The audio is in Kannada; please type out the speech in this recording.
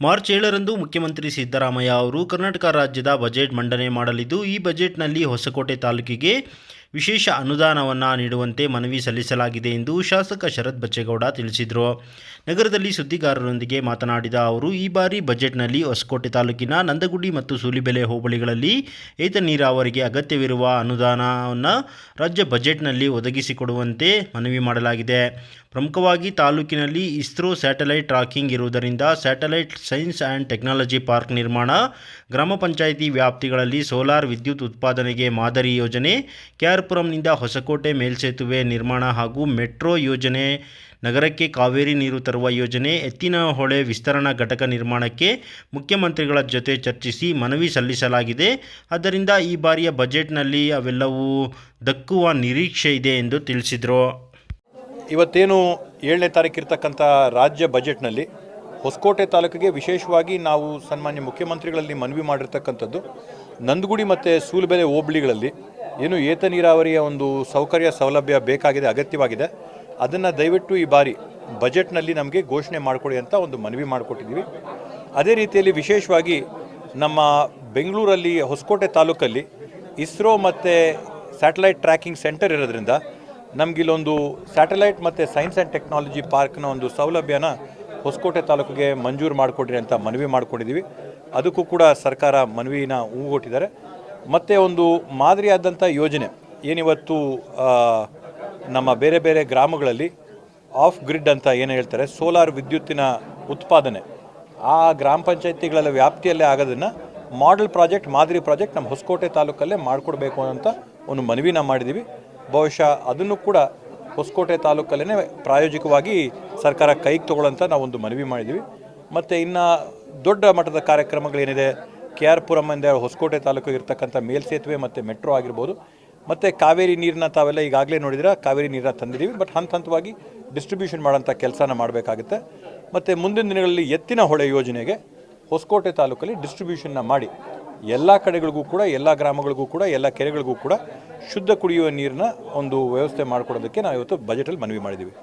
ಮಾರ್ಚ್ ಏಳರಂದು ಮುಖ್ಯಮಂತ್ರಿ ಸಿದ್ದರಾಮಯ್ಯ ಅವರು ಕರ್ನಾಟಕ ರಾಜ್ಯದ ಬಜೆಟ್ ಮಂಡನೆ ಮಾಡಲಿದ್ದು ಈ ಬಜೆಟ್ನಲ್ಲಿ ಹೊಸಕೋಟೆ ತಾಲೂಕಿಗೆ ವಿಶೇಷ ಅನುದಾನವನ್ನು ನೀಡುವಂತೆ ಮನವಿ ಸಲ್ಲಿಸಲಾಗಿದೆ ಎಂದು ಶಾಸಕ ಶರತ್ ಬಚ್ಚೇಗೌಡ ತಿಳಿಸಿದರು. ನಗರದಲ್ಲಿ ಸುದ್ದಿಗಾರರೊಂದಿಗೆ ಮಾತನಾಡಿದ ಅವರು, ಈ ಬಾರಿ ಬಜೆಟ್ನಲ್ಲಿ ಹೊಸಕೋಟೆ ತಾಲೂಕಿನ ನಂದಗುಡಿ ಮತ್ತು ಸೂಲಿಬೆಲೆ ಹೋಬಳಿಗಳಲ್ಲಿ ಏತ ನೀರಾವರಿಗೆ ಅಗತ್ಯವಿರುವ ಅನುದಾನವನ್ನು ರಾಜ್ಯ ಬಜೆಟ್ನಲ್ಲಿ ಒದಗಿಸಿಕೊಡುವಂತೆ ಮನವಿ ಮಾಡಲಾಗಿದೆ. ಪ್ರಮುಖವಾಗಿ ತಾಲೂಕಿನಲ್ಲಿ ಇಸ್ರೋ ಸ್ಯಾಟಲೈಟ್ ಟ್ರಾಕಿಂಗ್ ಇರುವುದರಿಂದ satellite science and technology park ನಿರ್ಮಾಣ, ಗ್ರಾಮ ಪಂಚಾಯಿತಿ ವ್ಯಾಪ್ತಿಗಳಲ್ಲಿ ಸೋಲಾರ್ ವಿದ್ಯುತ್ ಉತ್ಪಾದನೆಗೆ ಮಾದರಿ ಯೋಜನೆ ಕೆಆರ್ಪುರಂನಿಂದ ಹೊಸಕೋಟೆ ಮೇಲ್ಸೇತುವೆ ನಿರ್ಮಾಣ ಹಾಗೂ ಮೆಟ್ರೋ ಯೋಜನೆ, ನಗರಕ್ಕೆ ಕಾವೇರಿ ನೀರು ತರುವ ಯೋಜನೆ ಎತ್ತಿನಹೊಳೆ ವಿಸ್ತರಣಾ ಘಟಕ ನಿರ್ಮಾಣಕ್ಕೆ ಮುಖ್ಯಮಂತ್ರಿಗಳ ಜೊತೆ ಚರ್ಚಿಸಿ ಮನವಿ ಸಲ್ಲಿಸಲಾಗಿದೆ. ಆದ್ದರಿಂದ ಈ ಬಾರಿಯ ಬಜೆಟ್ನಲ್ಲಿ ಅವೆಲ್ಲವೂ ದಕ್ಕುವ ನಿರೀಕ್ಷೆ ಇದೆ ಎಂದು ತಿಳಿಸಿದರು. ಇವತ್ತೇನು ಏಳನೇ ತಾರೀಕು ಇರ್ತಕ್ಕಂಥ ರಾಜ್ಯ ಬಜೆಟ್ನಲ್ಲಿ ಹೊಸಕೋಟೆ ತಾಲೂಕಿಗೆ ವಿಶೇಷವಾಗಿ ನಾವು ಸನ್ಮಾನ್ಯ ಮುಖ್ಯಮಂತ್ರಿಗಳಲ್ಲಿ ಮನವಿ ಮಾಡಿರ್ತಕ್ಕಂಥದ್ದು ನಂದಗುಡಿ ಮತ್ತು ಸೂಲ್ಬೆಲೆ ಹೋಬಳಿಗಳಲ್ಲಿ ಏನು ಏತ ನೀರಾವರಿಯ ಒಂದು ಸೌಕರ್ಯ, ಸೌಲಭ್ಯ ಬೇಕಾಗಿದೆ, ಅಗತ್ಯವಾಗಿದೆ. ಅದನ್ನು ದಯವಿಟ್ಟು ಈ ಬಾರಿ ಬಜೆಟ್ನಲ್ಲಿ ನಮಗೆ ಘೋಷಣೆ ಮಾಡಿಕೊಡಿ ಅಂತ ಒಂದು ಮನವಿ ಮಾಡಿಕೊಟ್ಟಿದ್ದೀವಿ. ಅದೇ ರೀತಿಯಲ್ಲಿ ವಿಶೇಷವಾಗಿ ನಮ್ಮ ಬೆಂಗಳೂರಲ್ಲಿ, ಹೊಸಕೋಟೆ ತಾಲೂಕಲ್ಲಿ ಇಸ್ರೋ ಮತ್ತು ಸ್ಯಾಟಲೈಟ್ ಟ್ರ್ಯಾಕಿಂಗ್ ಸೆಂಟರ್ ಇರೋದ್ರಿಂದ ನಮಗಿಲ್ಲೊಂದು ಸ್ಯಾಟಲೈಟ್ ಮತ್ತು ಸೈನ್ಸ್ ಆ್ಯಂಡ್ ಟೆಕ್ನಾಲಜಿ ಪಾರ್ಕ್ನ ಒಂದು ಸೌಲಭ್ಯನ ಹೊಸಕೋಟೆ ತಾಲೂಕಿಗೆ ಮಂಜೂರು ಮಾಡಿಕೊಡ್ರಿ ಅಂತ ಮನವಿ ಮಾಡಿಕೊಂಡಿದ್ದೀವಿ. ಅದಕ್ಕೂ ಕೂಡ ಸರ್ಕಾರ ಮನವಿನ ಹೂಗೊಟ್ಟಿದ್ದಾರೆ. ಮತ್ತು ಒಂದು ಮಾದರಿಯಾದಂಥ ಯೋಜನೆ. ಏನಿವತ್ತು ನಮ್ಮ ಬೇರೆ ಬೇರೆ ಗ್ರಾಮಗಳಲ್ಲಿ ಆಫ್ ಗ್ರಿಡ್ ಅಂತ ಏನು ಹೇಳ್ತಾರೆ ಸೋಲಾರ್ ವಿದ್ಯುತ್ತಿನ ಉತ್ಪಾದನೆ. ಆ ಗ್ರಾಮ ಪಂಚಾಯತಿಗಳಲ್ಲಿ ವ್ಯಾಪ್ತಿಯಲ್ಲೇ ಆಗೋದನ್ನು ಮಾಡೆಲ್ ಪ್ರಾಜೆಕ್ಟ್ ಮಾದರಿ ಪ್ರಾಜೆಕ್ಟ್ ನಮ್ಮ ಹೊಸಕೋಟೆ ತಾಲೂಕಲ್ಲೇ ಮಾಡಿಕೊಡ್ಬೇಕು ಅಂತ ಒಂದು ಮನವಿನ ಮಾಡಿದ್ದೀವಿ ಬಹುಶಃ ಅದನ್ನು ಕೂಡ ಹೊಸಕೋಟೆ ತಾಲೂಕಲ್ಲೇ ಪ್ರಾಯೋಜಿಕವಾಗಿ ಸರ್ಕಾರ ಕೈಗೆ ತಗೊಳ್ಳೋಂಥ ನಾವು ಒಂದು ಮನವಿ ಮಾಡಿದ್ದೀವಿ ಮತ್ತು ಇನ್ನು ದೊಡ್ಡ ಮಟ್ಟದ ಕಾರ್ಯಕ್ರಮಗಳೇನಿದೆ ಕೆ ಆರ್ ಪುರಮ್ಮಿಂದ ಹೊಸಕೋಟೆ ತಾಲೂಕು ಇರತಕ್ಕಂಥ ಮೇಲ್ಸೇತುವೆ ಮತ್ತು ಮೆಟ್ರೋ ಆಗಿರ್ಬೋದು. ಮತ್ತು ಕಾವೇರಿ ನೀರನ್ನ ತಾವೆಲ್ಲ ಈಗಾಗಲೇ ನೋಡಿದ್ರೆ ಕಾವೇರಿ ನೀರನ್ನ ತಂದಿದ್ದೀವಿ. ಬಟ್ ಹಂತ ಹಂತವಾಗಿ ಡಿಸ್ಟ್ರಿಬ್ಯೂಷನ್ ಮಾಡೋಂಥ ಕೆಲಸನ ಮಾಡಬೇಕಾಗುತ್ತೆ. ಮತ್ತು ಮುಂದಿನ ದಿನಗಳಲ್ಲಿ ಎತ್ತಿನ ಹೊಳೆ ಯೋಜನೆಗೆ ಹೊಸಕೋಟೆ ತಾಲೂಕಲ್ಲಿ ಡಿಸ್ಟ್ರಿಬ್ಯೂಷನ್ನ ಮಾಡಿ ಎಲ್ಲ ಕಡೆಗಳಿಗೂ ಕೂಡ, ಎಲ್ಲ ಗ್ರಾಮಗಳಿಗೂ ಕೂಡ, ಎಲ್ಲ ಕೆರೆಗಳಿಗೂ ಕೂಡ ಶುದ್ಧ ಕುಡಿಯುವ ನೀರನ್ನ ಒಂದು ವ್ಯವಸ್ಥೆ ಮಾಡಿಕೊಡೋದಕ್ಕೆ ನಾವು ಇವತ್ತು ಬಜೆಟಲ್ಲಿ ಮನವಿ ಮಾಡಿದ್ದೀವಿ.